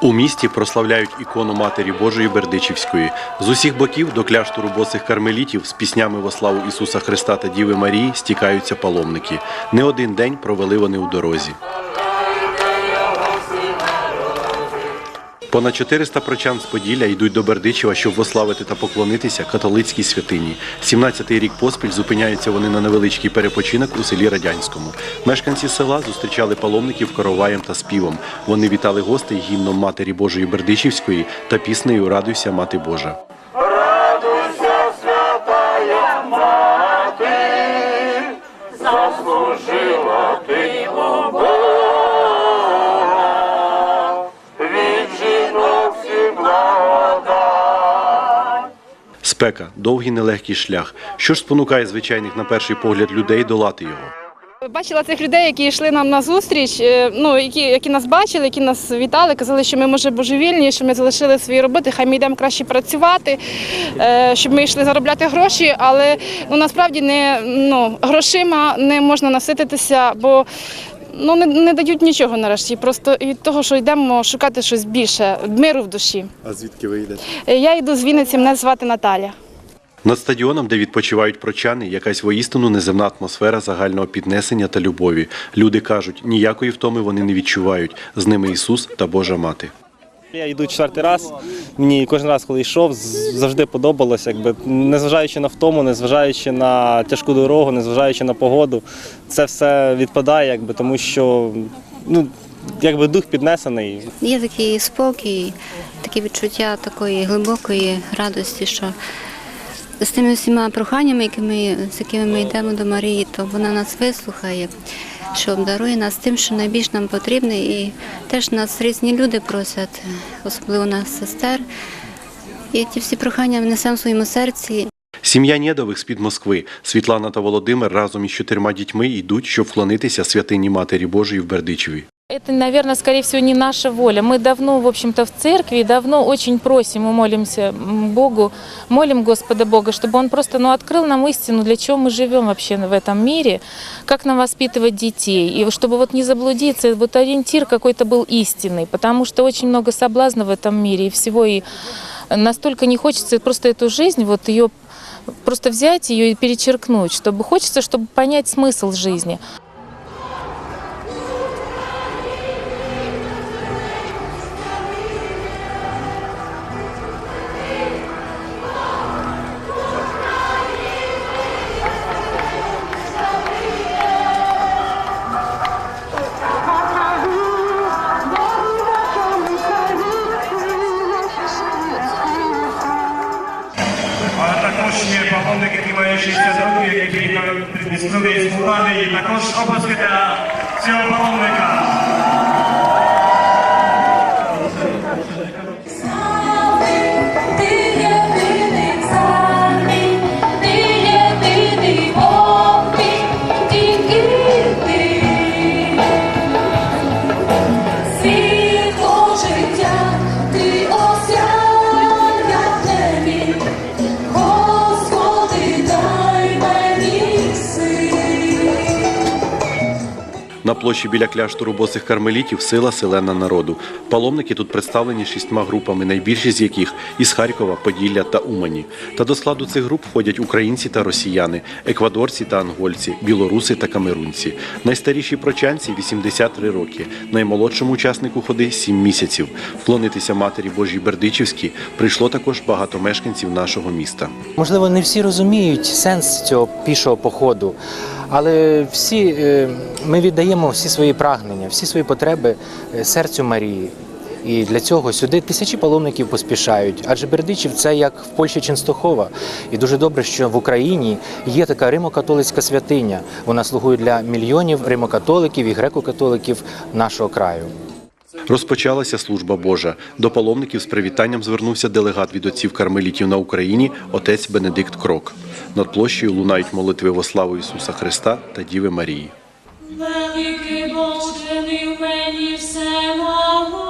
У місті прославляють ікону Матері Божої Бердичівської. З усіх боків до кляштору босих кармелітів з піснями во славу Ісуса Христа та Діви Марії стікаються паломники. Не один день провели вони у дорозі. Понад 400 прочан з Поділля йдуть до Бердичева, щоб вославити та поклонитися католицькій святині. 17-й рік поспіль зупиняються вони на невеличкий перепочинок у селі Радянському. Мешканці села зустрічали паломників короваєм та співом. Вони вітали гостей гімном Матері Божої Бердичівської та піснею Радуйся, Мати Божа. Спека довгий нелегкий шлях. Що ж спонукає звичайних на перший погляд людей долати його? Бачила цих людей, які йшли нам на зустріч, е, ну які, які нас бачили, які нас вітали, казали, що ми може божевільні, що ми залишили свої роботи, хай ми йдемо краще працювати, е, щоб ми йшли заробляти гроші, але ну насправді не ну грошима не можна насититися, бо ну не, не дають нічого нарешті. Просто від того, що йдемо шукати щось більше, миру в душі. А звідки ви йдете? Е, Я йду з Вінниці, мене звати Наталя. Над стадіоном, де відпочивають прочани, якась воістину неземна атмосфера загального піднесення та любові. Люди кажуть, ніякої втоми вони не відчувають. З ними Ісус та Божа Мати. Я йду четвертий раз. Мені кожен раз, коли йшов, завжди подобалось, якби незважаючи на втому, незважаючи на тяжку дорогу, незважаючи на погоду, це все відпадає, якби тому що ну якби дух піднесений. Є такий спокій, таке відчуття такої глибокої радості, що з тими всіма проханнями, якими, з якими ми йдемо до Марії, то вона нас вислухає, що обдарує нас тим, що найбільш нам потрібне. І теж нас різні люди просять, особливо нас сестер. І ті всі прохання ми несемо в своєму серці. Сім'я Нєдових з-під Москви. Світлана та Володимир разом із чотирма дітьми йдуть, щоб вклонитися святині Матері Божої в Бердичеві. Это, наверное, скорее всего, не наша воля. Мы давно, в общем-то, в церкви, давно очень просим и молимся Богу, молим Господа Бога, чтобы Он просто ну, открыл нам истину, для чего мы живем вообще в этом мире, как нам воспитывать детей, и чтобы вот не заблудиться, вот ориентир какой-то был истинный, потому что очень много соблазнов в этом мире и всего, и настолько не хочется просто эту жизнь, вот ее просто взять ее и перечеркнуть, чтобы хочется, чтобы понять смысл жизни. Також є паломники, які мають 60 років, які відслужують слугами, і також обласки для цього паломника. На площі біля кляштору босих кармелітів сила селена народу. Паломники тут представлені шістьма групами, найбільші з яких із Харкова, Поділля та Умані. Та до складу цих груп входять українці та росіяни, еквадорці та ангольці, білоруси та камерунці. Найстаріші прочанці 83 роки, наймолодшому учаснику ходи 7 місяців. Вклонитися матері Божій Бердичівській прийшло також багато мешканців нашого міста. Можливо, не всі розуміють сенс цього пішого походу, але всі е, ми віддаємо всі свої прагнення, всі свої потреби е, серцю Марії. І для цього сюди тисячі паломників поспішають. Адже Бердичів це як в Польщі Ченстохова. І дуже добре, що в Україні є така римо-католицька святиня. Вона слугує для мільйонів римо-католиків і греко-католиків нашого краю. Розпочалася служба Божа. До паломників з привітанням звернувся делегат від отців кармелітів на Україні, отець Бенедикт Крок. Над площею лунають молитви во славу Ісуса Христа та Діви Марії. Великий Бог, мені все могу.